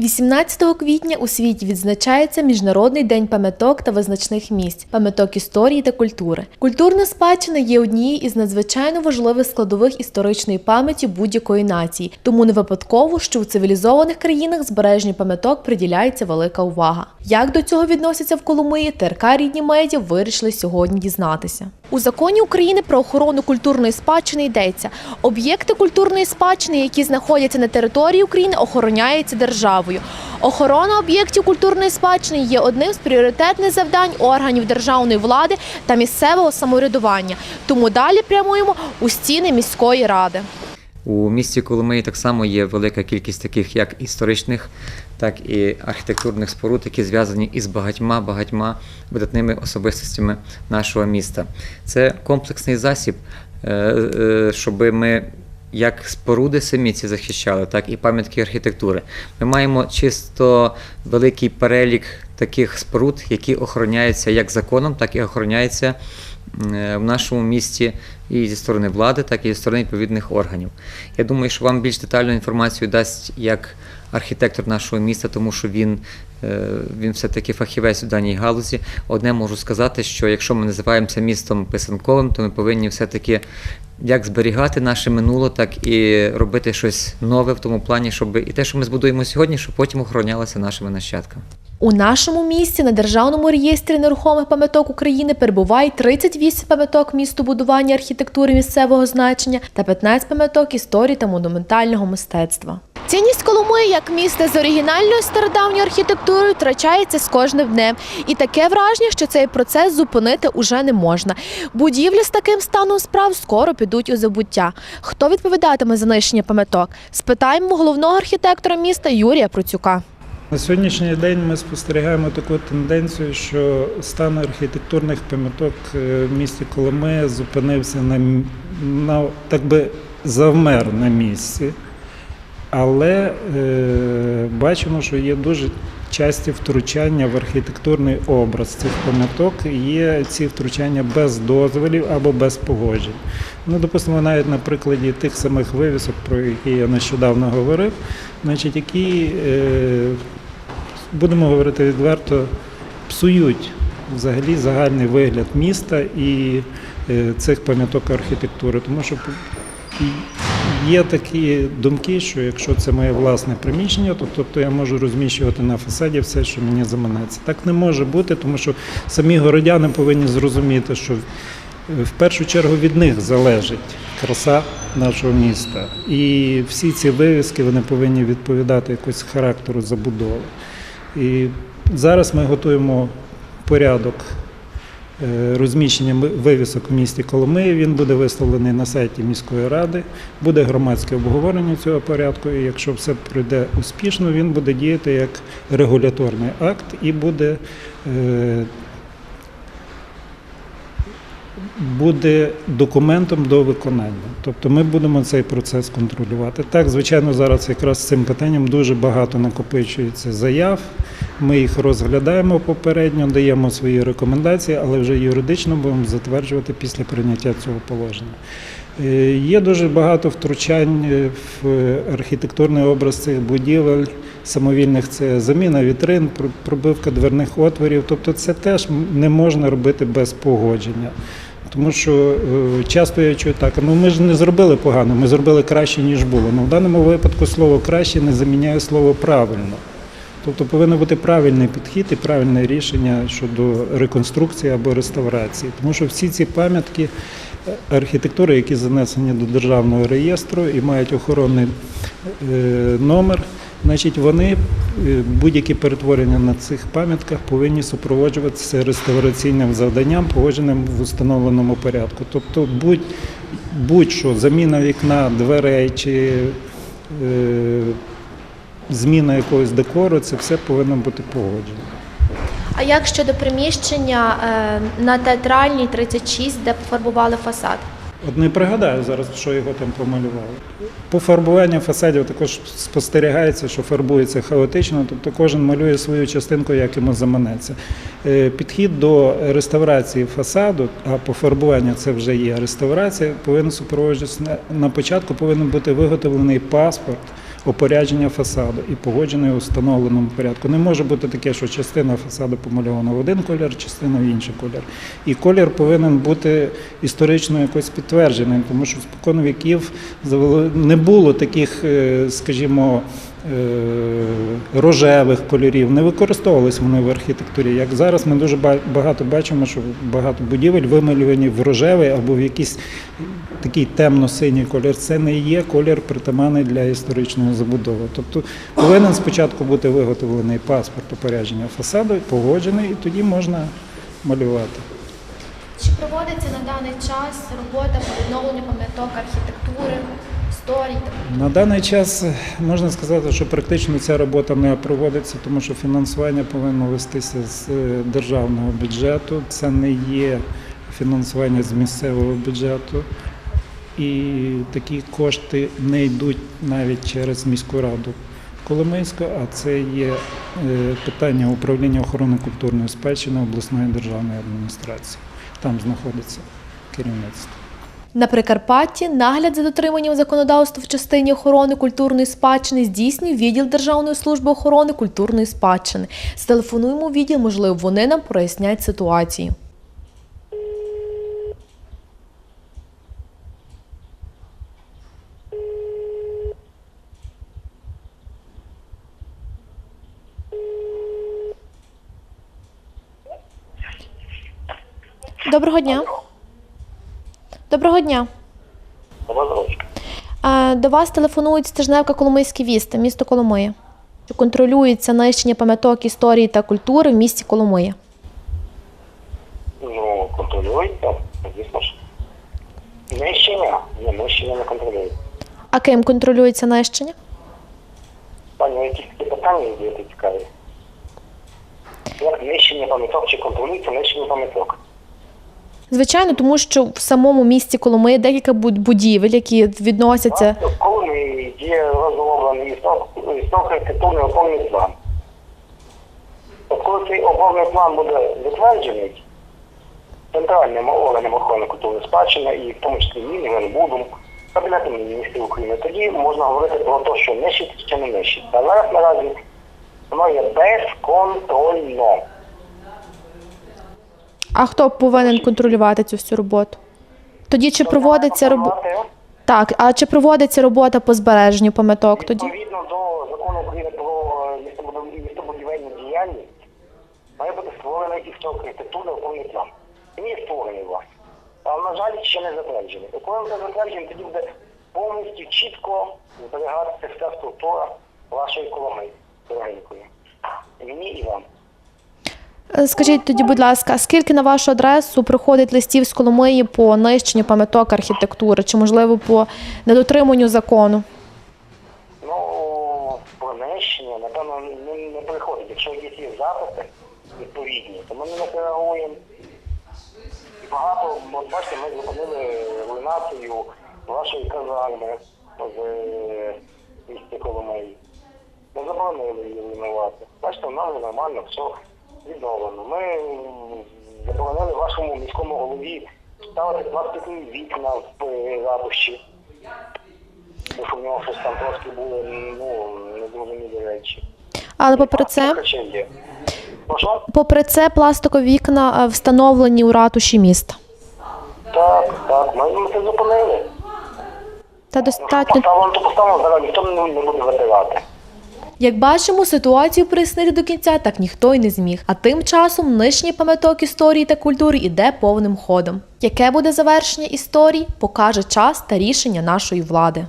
18 квітня у світі відзначається Міжнародний день пам'яток та визначних місць, пам'яток історії та культури. Культурна спадщина є однією із надзвичайно важливих складових історичної пам'яті будь-якої нації, тому не випадково, що у цивілізованих країнах збереженню пам'яток приділяється велика увага. Як до цього відносяться в Коломиї, ТРК рідні медіа вирішили сьогодні дізнатися. У законі України про охорону культурної спадщини йдеться: об'єкти культурної спадщини, які знаходяться на території України, охороняються державою. Охорона об'єктів культурної спадщини є одним з пріоритетних завдань органів державної влади та місцевого самоврядування. Тому далі прямуємо у стіни міської ради. У місті Коломиї так само є велика кількість таких як історичних, так і архітектурних споруд, які зв'язані із багатьма багатьма видатними особистостями нашого міста. Це комплексний засіб, е, е, щоб ми як споруди самі ці захищали, так і пам'ятки архітектури. Ми маємо чисто великий перелік таких споруд, які охороняються як законом, так і охороняються в нашому місті і зі сторони влади, так і зі сторони відповідних органів. Я думаю, що вам більш детальну інформацію дасть як архітектор нашого міста, тому що він, е, він все-таки фахівець у даній галузі. Одне можу сказати, що якщо ми називаємося містом писанковим, то ми повинні все-таки як зберігати наше минуле, так і робити щось нове в тому плані, щоб і те, що ми збудуємо сьогодні, щоб потім охоронялося нашими нащадками. У нашому місті на державному реєстрі нерухомих пам'яток України перебуває 38 пам'яток містобудування архітектури місцевого значення та 15 пам'яток історії та монументального мистецтва. Цінність Коломиї як міста з оригінальною стародавньою архітектурою втрачається з кожним днем. І таке враження, що цей процес зупинити уже не можна. Будівлі з таким станом справ скоро підуть у забуття. Хто відповідатиме за нищення пам'яток? Спитаємо головного архітектора міста Юрія Процюка. На сьогоднішній день ми спостерігаємо таку тенденцію, що стан архітектурних пам'яток е, в місті Коломия зупинився на, на так би завмер на місці. Але е, бачимо, що є дуже часті втручання в архітектурний образ цих пам'яток. Є ці втручання без дозволів або без погоджень. Ну, допустимо, навіть на прикладі тих самих вивісок, про які я нещодавно говорив, значить, які, е, будемо говорити відверто, псують взагалі загальний вигляд міста і е, цих пам'яток архітектури. Тому що Є такі думки, що якщо це моє власне приміщення, то тобто я можу розміщувати на фасаді все, що мені заманеться. Так не може бути, тому що самі городяни повинні зрозуміти, що е, в першу чергу від них залежить краса нашого міста. І всі ці вивіски вони повинні відповідати якось характеру забудови. І зараз ми готуємо порядок е, розміщення ми- вивісок в місті Коломиї. Він буде виставлений на сайті міської ради, буде громадське обговорення цього порядку. І якщо все пройде успішно, він буде діяти як регуляторний акт і буде. Буде документом до виконання, тобто ми будемо цей процес контролювати. Так, звичайно, зараз якраз з цим питанням дуже багато накопичується заяв. Ми їх розглядаємо попередньо, даємо свої рекомендації, але вже юридично будемо затверджувати після прийняття цього положення. Е, Є дуже багато втручань е, в архітектурний образ цих будівель, самовільних це заміна вітрин, пробивка дверних отворів. Тобто це теж не можна робити без погодження. Тому що е, часто я чую так, ну ми ж не зробили погано, ми зробили краще, ніж було. Ну в даному випадку слово краще не заміняє слово правильно. Тобто повинен бути правильний підхід і правильне рішення щодо реконструкції або реставрації. Тому що всі ці пам'ятки е, архітектури, які занесені до державного реєстру і мають охоронний е, номер, значить вони е, будь-які перетворення на цих пам'ятках повинні супроводжуватися реставраційним завданням, погодженим в установленому порядку. Тобто будь, будь-що заміна вікна, дверей чи е, зміна якогось декору, це все повинно бути погоджено. А як щодо приміщення е, на театральній 36, де пофарбували фасад? От не пригадаю зараз, що його там помалювали. По фарбуванню фасадів також спостерігається, що фарбується хаотично, тобто кожен малює свою частинку, як йому заманеться. Е, Підхід до реставрації фасаду, а по фарбуванню це вже є реставрація, повинен супроводжуватися на- на початку повинен бути виготовлений паспорт опорядження фасаду і погоджений у встановленому порядку. Не може бути таке, що частина фасаду помальована в один колір, частина в інший колір. І колір повинен бути історично якось підтвердженим, тому що спокон віків не було таких, е, скажімо, рожевих кольорів, не використовувалися вони в архітектурі. Як зараз ми дуже багато бачимо, що багато будівель вималювані в рожевий або в якийсь такий темно-синій колір. Це не є колір притаманний для історичної забудови. Тобто повинен спочатку бути виготовлений паспорт опорядження фасаду, погоджений, і тоді можна малювати. Чи проводиться на даний час робота по відновленню пам'яток архітектури, історії На даний час е, можна сказати, що практично ця робота не проводиться, тому що фінансування повинно вестися з е, державного бюджету. Це не є фінансування з місцевого бюджету. І такі кошти не йдуть навіть через міську раду Коломийську, а це є е, питання управління охорони культурної спадщини обласної державної адміністрації. Там знаходиться керівництво. На Прикарпатті нагляд за дотриманням законодавства в частині охорони культурної спадщини здійснює відділ Державної служби охорони культурної спадщини. Зтелефонуємо у відділ, можливо, вони нам прояснять ситуацію. Доброго дня. Доброго дня. А, До вас телефонують Стежневка Коломийське вісти, місто Коломия. Контролюється нищення пам'яток історії та культури в місті Коломия. Ну, контролюється, звісно ж. Нищення? Ні, нищення не контролюється. А ким контролюється нищення? Пані, якісь такі питання задаєте цікаві? Як нищення пам'яток чи контролюється нищення пам'яток? Звичайно, тому що в самому місті Коломия декілька будівель, які відносяться. Коли ми є розроблений істоко-архітектурний опорний план. От коли цей опорний план буде затверджений центральним органом охорони культурної спадщини і в тому числі Мініган, Будом, Кабінетом міністрів України, тоді можна говорити про те, що нищить чи не нищить. А зараз наразі воно є безконтрольно. А хто повинен контролювати цю всю роботу? Тоді чи проводиться робота? Так, а чи проводиться робота по збереженню пам'яток тоді? Відповідно до закону України про е, містобудов- містобудівельну діяльність має бути створений істоко-архітектурний опорний план. Він є створений власне. Але, на жаль, ще не затверджений. І коли буде затверджений, тоді буде повністю чітко зберігатися вся структура вашої коломиї, дорогенької. Мені і вам. Е, Скажіть тоді, будь ласка, скільки на вашу адресу приходить листів з Коломиї по нищенню пам'яток архітектури, чи можливо по недотриманню закону? Ну, про нищення, напевно, не, не приходить. Якщо є ці запити відповідні, то ми них реагуємо. Багато, от бачите, ми зупинили руйнацію вашої казарми в е, місті Коломиї. Ми заборонили її руйнувати. Бачите, в нас нормально все відновлено. Ми заборонили вашому міському голові ставити пластикові вікна в е, ратуші. Тому що в нього щось там трошки були ну, незрозумілі речі. Але попри це. Прошу? попри це, пластикові вікна е, встановлені у ратуші міста. Так, так, ми, ми це зупинили. Та достатньо. поставлено, то поставлено, зараз ніхто не, не буде вибирати. Як бачимо, ситуацію прояснити до кінця так ніхто й не зміг. А тим часом нижній пам'яток історії та культури йде повним ходом. Яке буде завершення історії, покаже час та рішення нашої влади.